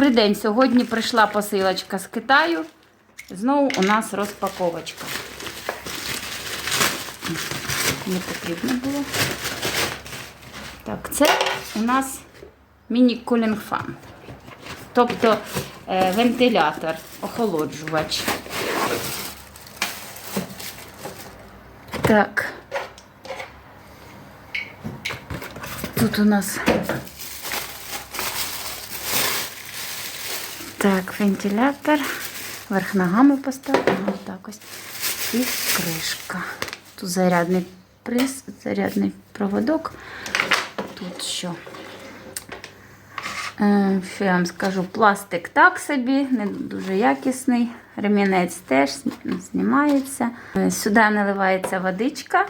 Добрий день. Сьогодні прийшла посилочка з Китаю. Знову у нас розпаковочка. Не потрібно було. Так, це у нас міні-кулінг фан. Тобто е, вентилятор, охолоджувач. Так. Тут у нас Так, вентилятор. Верх ногами поставимо. Так ось. І кришка. Тут зарядний приз, зарядний проводок. Тут що? Е, Що я вам скажу? Пластик так собі, не дуже якісний. Ремінець теж знімається. Е, Сюди наливається водичка.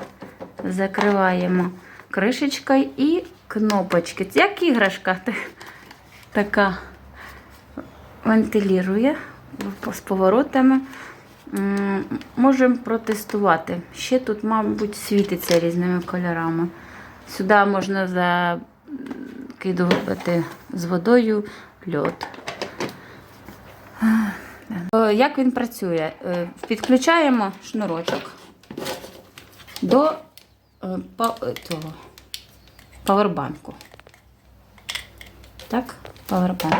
Закриваємо кришечкою і кнопочки. Як іграшка така вентилює з поворотами. Можемо протестувати. Ще тут, мабуть, світиться різними кольорами. Сюди можна закидувати з водою льод. Е, Як він працює? Е, Підключаємо шнурочок до е, цього павербанку. Так, павербанк.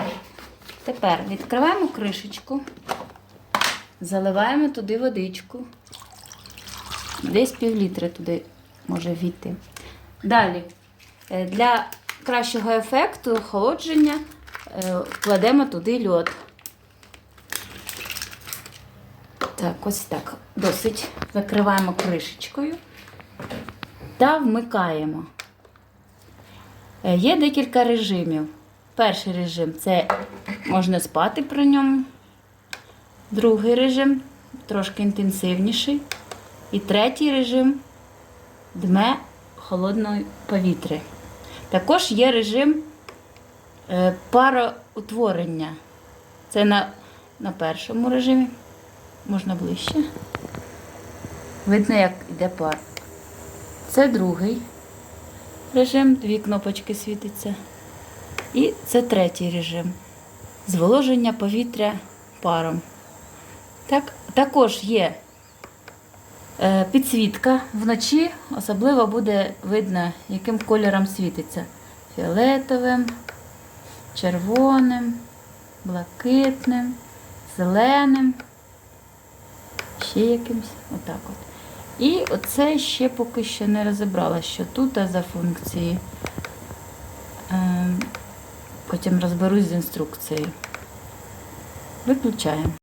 Тепер відкриваємо кришечку, заливаємо туди водичку. Десь пів літри туди може війти. Далі, е, для кращого ефекту охолодження е, кладемо туди льод. Так, ось так. Досить. Закриваємо кришечкою та вмикаємо. Е, Є декілька режимів. Перший режим це можна спати при ньому. Другий режим трошки інтенсивніший. І третій режим дме холодної повітря. Також є режим е, пароутворення. Це на, на першому режимі. Можна ближче. Видно, як йде пар. Це другий режим, дві кнопочки світиться. І це третій режим. Зволоження повітря паром. Так, також є е, підсвітка вночі, особливо буде видно, яким кольором світиться. Фіолетовим, червоним, блакитним, зеленим, ще якимось. Отак от. І оце ще поки що не розібрала, що тут за функції. Потім розберусь з інструкцією. Виключаємо.